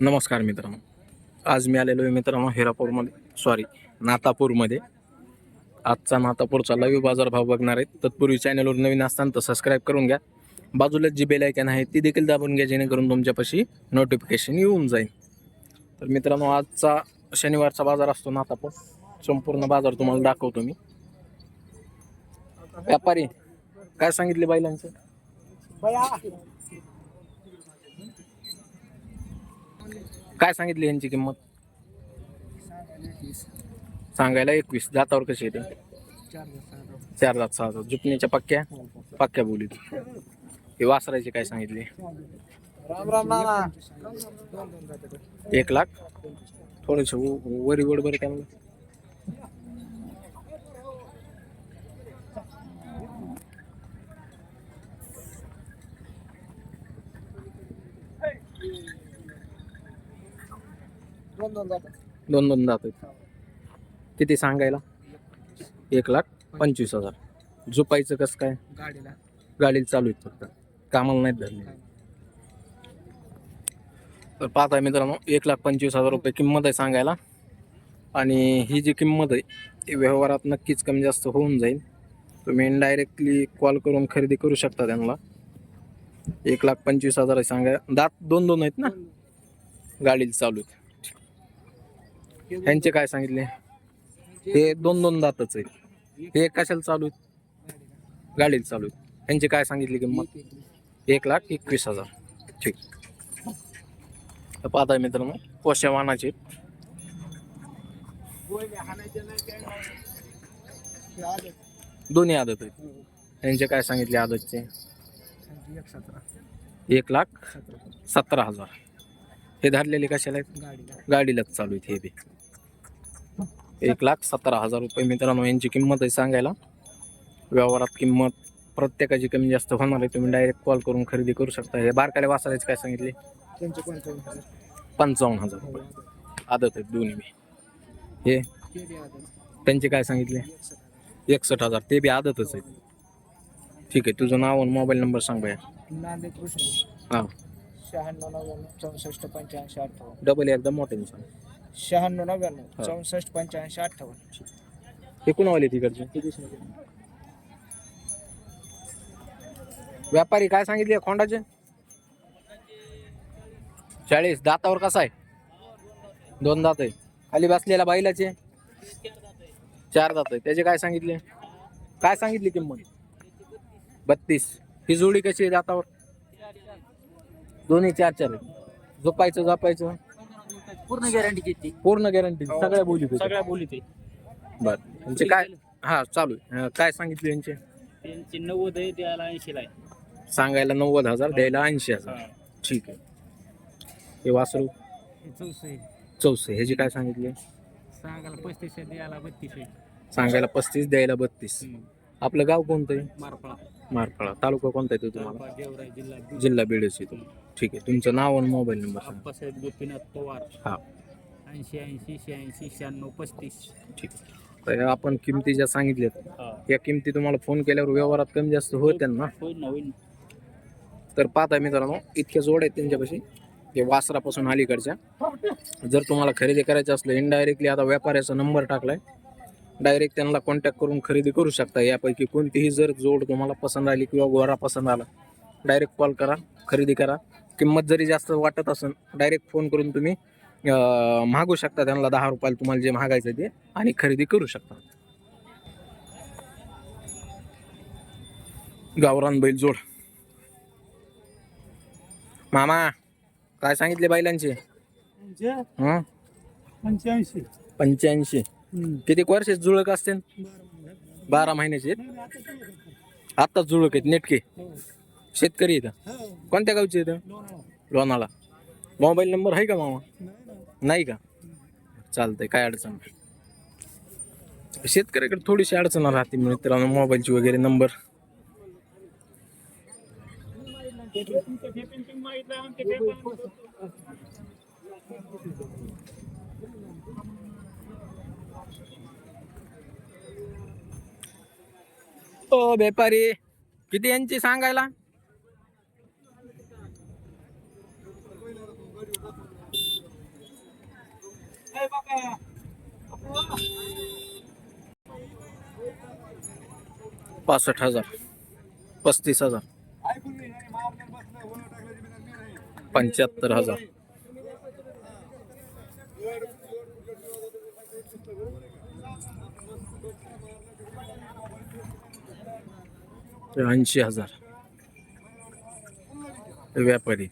नमस्कार मित्रांनो. आज मी आलेलो आहे मित्रांनो हिरापूरमध्ये. सॉरी नातापूरमध्ये. आजचा नातापूरचा लाईव्ह बाजारभाव बघणार आहेत. तत्पूर्वी चॅनलवर नवीन असताना तर सबस्क्राईब करून घ्या. बाजूलाच जी बेल आयकन आहे ती देखील दाबून घ्या जेणेकरून तुमच्यापाशी नोटिफिकेशन येऊन जाईल. तर मित्रांनो आजचा शनिवारचा बाजार असतो नातापूर. संपूर्ण बाजार तुम्हाला दाखवतो मी. व्यापारी काय सांगितले बैलांचे काय सांगितली यांची किंमत? सांगायला एकवीस. दातावर कशी येते चार दात सहा दात. जुपणीच्या पक्क्या? पक्क्या बोलीत. हे वासरायचे काय सांगितले? राम राम नाना एक लाख थोडेसे वरी वडबर बरं म्हणलं? दोन दोन जातात. दोन दोन किती सांगायला? एक लाख पंचवीस हजार. झुपायचं कसं काय? गाडीला. गाडीला चालू आहेत फक्त. कामाला नाहीत धरले. तर पाहताय मित्रांनो एक लाख पंचवीस हजार रुपये किंमत आहे सांगायला. आणि ही जी किंमत आहे ती व्यवहारात नक्कीच कमी जास्त होऊन जाईल. तुम्ही इनडायरेक्टली कॉल करून खरेदी करू शकता त्यांना. एक लाख पंचवीस हजार आहे सांगाय दात दोन दोन आहेत ना? गाडीला चालू आहेत. ह्यांचे काय सांगितले? हे दोन दोन दातच आहेत. हे कशाला चालू आहेत? गाडीला चालू आहेत. ह्यांची काय सांगितली किंमत? एक लाख एकवीस हजार. ठीक. तर पाहताय मित्रांनो पोशा वाहनाचे. दोन्ही आदत आहेत. ह्यांचे काय सांगितले आदतचे? एक एक लाख सतरा हजार. हे धरलेले कशाला आहेत? गाडीला गाडीलाच चालू आहेत हे बी. एक लाख सतरा हजार रुपये मित्रांनो यांची किंमत आहे सांगायला. व्यवहारात किंमत प्रत्येकाची कमी जास्त होणार आहे. तुम्ही डायरेक्ट कॉल करून खरेदी करू शकता. हे बारकाले वासाराचे काय सांगितले? त्यांचे पंचावन्न हजार रुपये. आदत आहेत दोन्ही बी. हे. त्यांचे काय सांगितले? एक सतरा. एकसष्ट हजार. ते बी आदतच आहेत ठीक आहे. तुझं नाव आणि मोबाईल नंबर सांग नांदेड कृष्ण. हां. शहाण्णव नव्याण्णव चौसष्ट पंच्याऐंशी अठ्ठावन्न. डबल एकदम मोठे सांग. शहाण्णव नव्याण्णव हा. चौसष्ट पंच्याऐंशी अठ्ठावन्न. हे कुणावाले तिकडचे व्यापारी काय सांगितले खोंडाचे? चाळीस. दातावर कसा आहे? दोन दात आहे. खाली बसलेला बैलाचे? चार दात आहे. त्याचे काय सांगितले? काय सांगितली किंमत? बत्तीस. ही जोडी कशी आहे दातावर? दोन्ही चार चार आहे झोपायचं झोपायचं. पूर्ण गॅरंटी घेतली पूर्ण गॅरंटी सगळ्या बोली सगळ्या बोली ते. बर. त्यांचे काय? हा चालू आहे. अं, काय सांगितले यांचे? त्यांची नव्वद आहे द्यायला ऐंशीला आहे. सांगायला नव्वद हजार द्यायला ऐंशी हजार. ठीक आहे. हे वासरू? आहे चौसे. ह्याची काय सांगितले? सांगायला पस्तीस आहे द्यायला बत्तीस सांगायला पस्तीस द्यायला बत्तीस. आपलं गाव कोणतं आहे? मारफळा मारफळा तालुका कोणता आहे तो तुम्हाला? जिल्हा जिल्हा बीडच ठीक आहे. तुमचं नाव आणि मोबाईल नंबर सांगा. गोपीनाथ पवार. हा. ऐंशी ऐंशी शहाऐंशी शहाण्णव पस्तीस. ठीक आहे. तर आपण किमती ज्या सांगितल्यात या किमती तुम्हाला फोन केल्यावर व्यवहारात कमी जास्त होत्या ना? होईल ना होईल तर पाहता मित्रांनो इतक्या जोड आहेत त्यांच्यापाशी. ते वासरापासून अलीकडच्या. जर तुम्हाला खरेदी करायचं असलं इनडायरेक्टली आता व्यापाऱ्याचा नंबर टाकलाय. डायरेक्ट त्यांना कॉन्टॅक्ट करून खरेदी करू शकता. यापैकी कोणतीही जर जोड तुम्हाला पसंत आली किंवा गोरा पसंत आला डायरेक्ट कॉल करा खरेदी करा. किंमत जरी जास्त वाटत असेल डायरेक्ट फोन करून तुम्ही मागू शकता. त्यांना दहा रुपयाला तुम्हाला जे मागायचं ते आणि खरेदी करू शकता. गावरान बैल जोड. मामा काय सांगितले बैलांचे हं? पंच्याऐंशी. पंच्याऐंशी. किती वर्ष जुळक असते? बारा महिन्याचे आत्ताच जुळक आहेत नेटके. शेतकरी इथं कोणत्या गावचे इथं लोणाला मोबाईल नंबर आहे का मामा? नाही का? चालतंय काय अडचण शेतकऱ्याकडे थोडीशी अडचण राहते मित्रांनो मोबाईलची वगैरे नंबर. ओ व्यापारी किती यांची सांगायला? पासष्ट हजार पस्तीस हजार पंच्याहत्तर हजार. ऐंशी हजार. व्यापारी